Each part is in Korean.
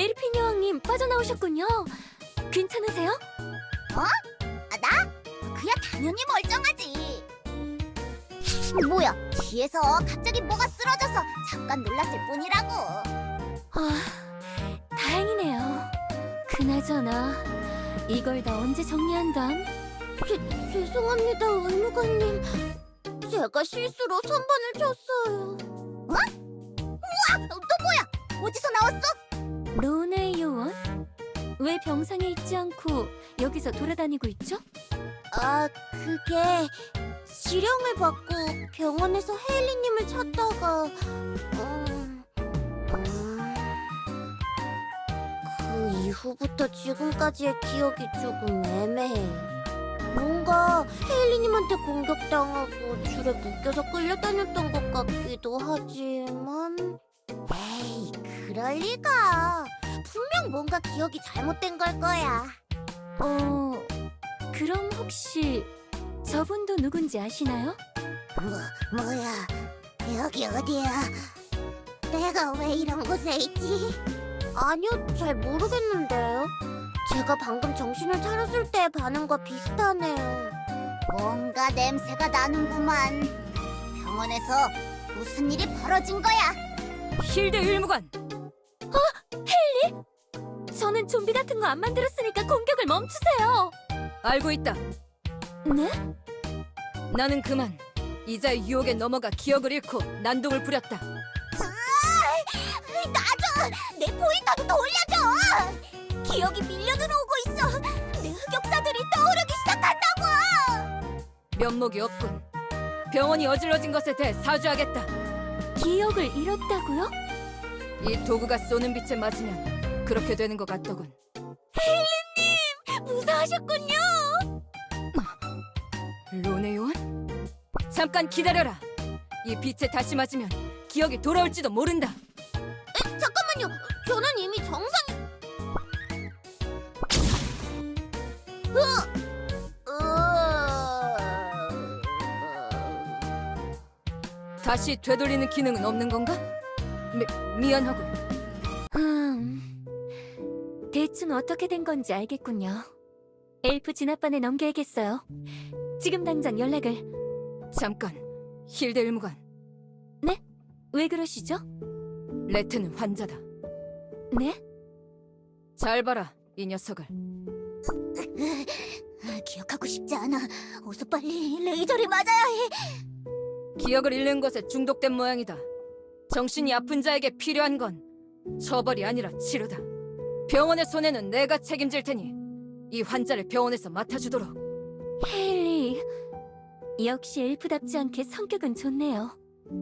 에르핀 여왕님 빠져나오셨군요. 괜찮으세요? 아, 나? 그야 당연히 멀쩡하지. 뭐야, 뒤에서 갑자기 뭐가 쓰러져서 잠깐 놀랐을 뿐이라고. 아, 다행이네요. 그나저나 이걸 다 언제 정리한담? 죄, 죄송합니다, 의무관님. 제가 실수로 선반을 쳤어요. 어? 우와, 또 뭐야? 어디서 나왔어? 로네 요원? 왜 병상에 있지 않고 여기서 돌아다니고 있죠? 아, 그게 지령을 받고 병원에서 헤일리님을 찾다가 음, 음, 그 이후부터 지금까지의 기억이 조금 애매해. 뭔가 헤일리님한테 공격당하고 줄에 묶여서 끌려다녔던 것 같기도 하지만 그럴 리가. 분명 뭔가 기억이 잘못된 걸 거야. 어, 그럼 혹시 저분도 누군지 아시나요? 뭐, 뭐야? 여기 어디야? 내가 왜 이런 곳에 있지? 아니요, 잘 모르겠는데요. 제가 방금 정신을 차렸을 때의 반응과 비슷하네요. 뭔가 냄새가 나는구만. 병원에서 무슨 일이 벌어진 거야? 힐드 일무관 저는 좀비 같은 거 안 만들었으니까 공격을 멈추세요. 알고 있다. 네? 나는 그만 이자의 유혹에 넘어가 기억을 잃고 난동을 부렸다. 나줘! 내 포인터도 돌려줘! 기억이 밀려 들어오고 있어. 내 흑역사들이 떠오르기 시작한다고! 면목이 없군. 병원이 어질러진 것에 대해 사죄하겠다. 기억을 잃었다고요? 이 도구가 쏘는 빛에 맞으면 그렇게 되는 것 같더군. 무사하셨군요. 로네 요원? 잠깐 기다려라. 이 빛에 다시 맞으면 기억이 돌아올지도 모른다. 잠깐만요. 저는 이미 정상. 어. 다시 되돌리는 기능은 없는 건가? 미, 미안하군. 어떻게 된 건지 알겠군요. 엘프 진압반에 넘겨야겠어요. 지금 당장 연락을. 잠깐, 힐드 일무관. 왜 그러시죠? 레트는 환자다. 네? 잘 봐라, 이 녀석을. 기억하고 싶지 않아. 어서 빨리 레이저를 맞아야 해. 기억을 잃는 것에 중독된 모양이다. 정신이 아픈 자에게 필요한 건 처벌이 아니라 치료다. 병원의 손해는 내가 책임질 테니 이 환자를 병원에서 맡아주도록. 헤일리. 역시 엘프답지 않게 성격은 좋네요.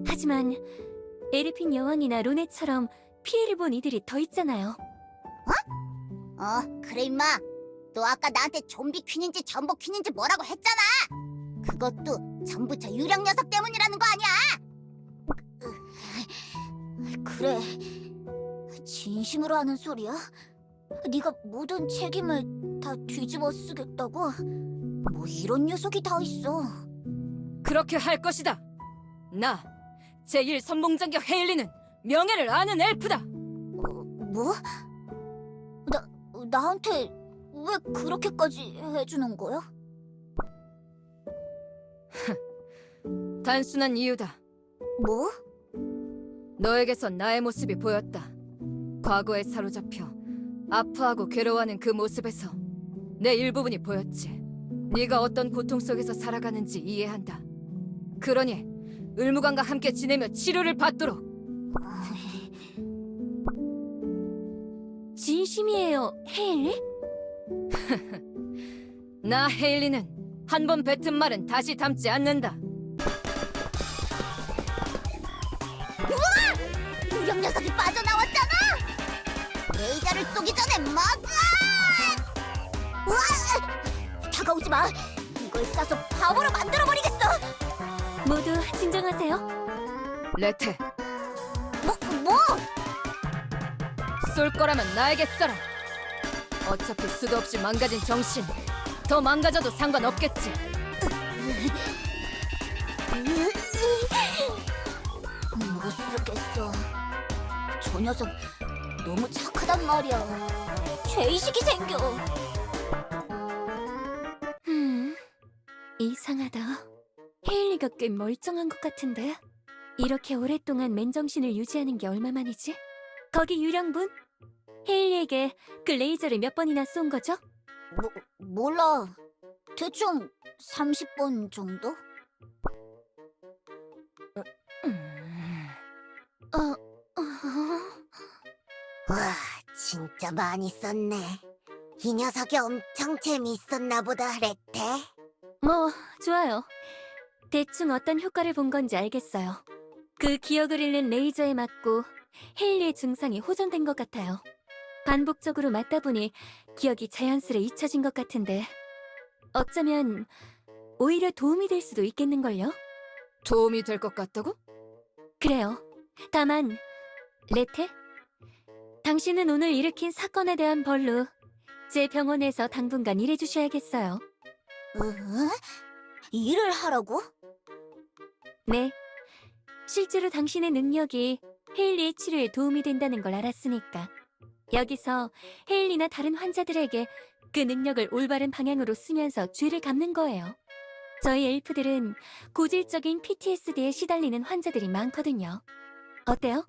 하지만 에르핀 여왕이나 로네처럼 피해를 본 이들이 더 있잖아요. 어, 그래 임마. 너 아까 나한테 좀비 퀸인지 전복 퀸인지 뭐라고 했잖아. 그것도 전부 저 유령 녀석 때문이라는 거 아니야? 그래. 진심으로 하는 소리야? 네가 모든 책임을 다 뒤집어 쓰겠다고? 뭐 이런 녀석이 다 있어. 그렇게 할 것이다. 나 제1 선봉장격 헤일리는 명예를 아는 엘프다. 어, 뭐? 나 나한테 왜 그렇게까지 해주는 거야? 단순한 이유다. 뭐? 너에게선 나의 모습이 보였다. 과거에 사로잡혀 아파하고 괴로워하는 그 모습에서 내 일부분이 보였지. 네가 어떤 고통 속에서 살아가는지 이해한다. 그러니 의무관과 함께 지내며 치료를 받도록. 진심이에요, 헤일리? 나 헤일리는 한 번 뱉은 말은 다시 담지 않는다. 유령 녀석이 빠져나왔잖아! 레이저를 쏘기 전에 먹어! 우와! 다가오지 마! 이걸 싸서 바보로 만들어버리겠어! 모두 진정하세요. 레테, 뭐, 뭐? 쏠 거라면 나에게 쏴라. 어차피 수도 없이 망가진 정신. 더 망가져도 상관없겠지. 못 쓰겠어. 저 녀석 너무 착하단 말이야. 죄의식이 생겨. 음, 이상하다. 헤일리가 꽤 멀쩡한 것 같은데? 이렇게 오랫동안 맨정신을 유지하는 게 얼마만이지? 거기 유령분? 헤일리에게 그 레이저를 몇 번이나 쏜 거죠? 뭐, 몰라. 대충 30번 정도? 음... 어, 어... 와, 진짜 많이 썼네. 이 녀석이 엄청 재미있었나 보다, 레테. 뭐, 좋아요. 대충 어떤 효과를 본 건지 알겠어요. 그 기억을 잃는 레이저에 맞고 헤일리의 증상이 호전된 것 같아요. 반복적으로 맞다 보니 기억이 자연스레 잊혀진 것 같은데 어쩌면 오히려 도움이 될 수도 있겠는걸요? 도움이 될 것 같다고? 그래요. 다만, 레테? 당신은 오늘 일으킨 사건에 대한 벌로 제 병원에서 당분간 일해주셔야겠어요. 으? 일을 하라고? 네. 실제로 당신의 능력이 헤일리의 치료에 도움이 된다는 걸 알았으니까. 여기서 헤일리나 다른 환자들에게 그 능력을 올바른 방향으로 쓰면서 죄를 갚는 거예요. 저희 엘프들은 고질적인 PTSD에 시달리는 환자들이 많거든요. 어때요?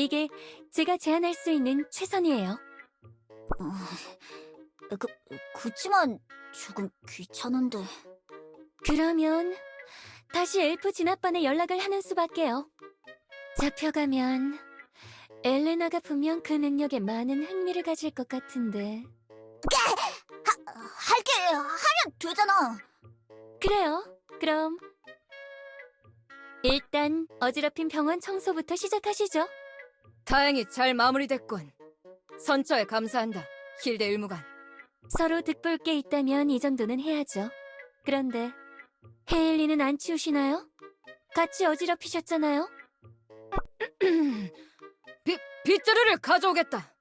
이게 제가 제안할 수 있는 최선이에요. 어, 그, 그치만 조금 귀찮은데. 그러면 다시 엘프 진압반에 연락을 하는 수밖에요. 잡혀가면 엘레나가 분명 그 능력에 많은 흥미를 가질 것 같은데. 할게 하면 되잖아. 그래요. 그럼 일단 어지럽힌 병원 청소부터 시작하시죠. 다행히 잘 마무리됐군. 선처에 감사한다, 힐데 일무관. 서로 득볼 게 있다면 이 정도는 해야죠. 그런데 헤일리는 안 치우시나요? 같이 어지럽히셨잖아요. 빗, 빗자루를 가져오겠다.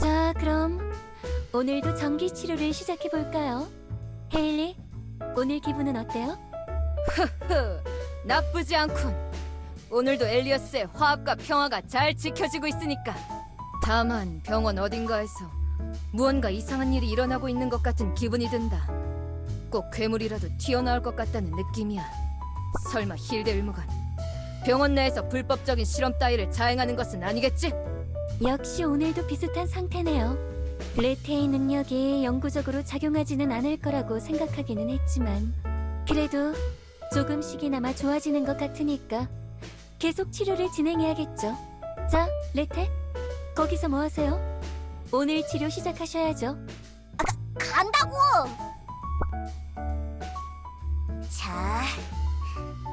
자, 그럼 오늘도 전기 치료를 시작해 볼까요? 헤일리, 오늘 기분은 어때요? 흐, 나쁘지 않군. 오늘도 엘리어스의 화합과 평화가 잘 지켜지고 있으니까. 다만 병원 어딘가에서 무언가 이상한 일이 일어나고 있는 것 같은 기분이 든다. 꼭 괴물이라도 튀어나올 것 같다는 느낌이야. 설마 힐데 의무관 병원 내에서 불법적인 실험 따위를 자행하는 것은 아니겠지? 역시 오늘도 비슷한 상태네요. 레테의 능력이 영구적으로 작용하지는 않을 거라고 생각하기는 했지만 그래도 조금씩이나마 좋아지는 것 같으니까 계속 치료를 진행해야겠죠. 자, 레테, 거기서 뭐 하세요? 오늘 치료 시작하셔야죠. 간다고. 자,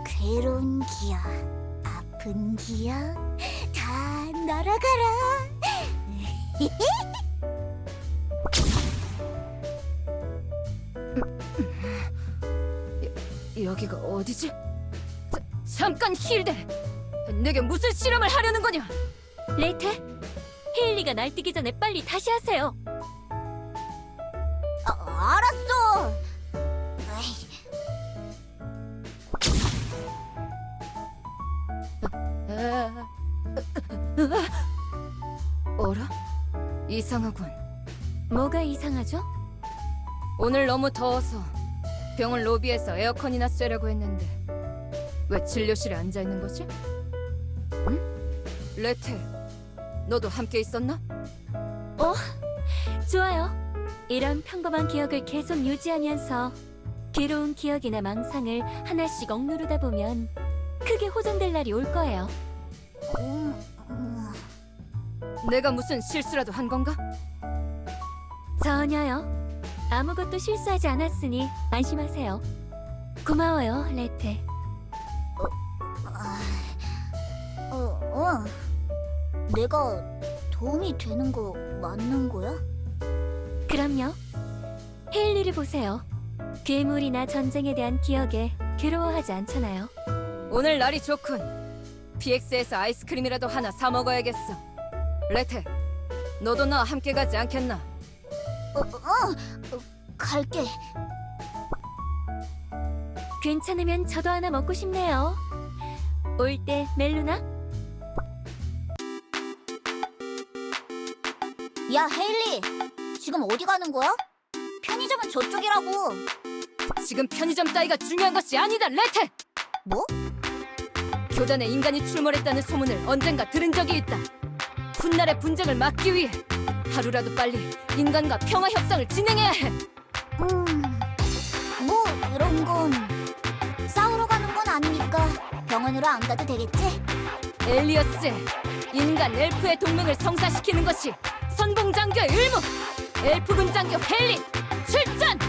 괴로운 기억, 아픈 기억 다 날아가라. 여기가 어디지? 자, 잠깐 힐데! 내게 무슨 실험을 하려는 거냐? 레테, 헤일리가 날뛰기 전에 빨리 다시 하세요. 아, 알았어. 에이, 어라? 이상하군. 뭐가 이상하죠? 오늘 너무 더워서 병원 로비에서 에어컨이나 쐬려고 했는데 왜 진료실에 앉아 있는 거지? 응? 레테, 너도 함께 있었나? 좋아요. 이런 평범한 기억을 계속 유지하면서 괴로운 기억이나 망상을 하나씩 억누르다 보면 크게 호전될 날이 올 거예요. 내가 무슨 실수라도 한 건가? 전혀요. 아무것도 실수하지 않았으니 안심하세요. 고마워요, 레테. 아, 어, 어. 내가 도움이 되는 거 맞는 거야? 그럼요. 헤일리를 보세요. 괴물이나 전쟁에 대한 기억에 괴로워하지 않잖아요. 오늘 날이 좋군. PX에서 아이스크림이라도 하나 사 먹어야겠어. 레테, 너도 나와 함께 가지 않겠나? 어, 어, 어, 갈게. 괜찮으면 저도 하나 먹고 싶네요. 올 때 멜루나? 야, 헤일리. 지금 어디 가는 거야? 편의점은 저쪽이라고. 지금 편의점 따위가 중요한 것이 아니다, 레테! 뭐? 교단에 인간이 출몰했다는 소문을 언젠가 들은 적이 있다. 훗날의 분쟁을 막기 위해 하루라도 빨리 인간과 평화 협상을 진행해야 해. 음, 뭐 이런 건 싸우러 가는 건 아니니까 병원으로 안 가도 되겠지? 엘리어스의 인간 엘프의 동맹을 성사시키는 것이 선봉 장교의 의무. 엘프 군 장교 헬리 출전!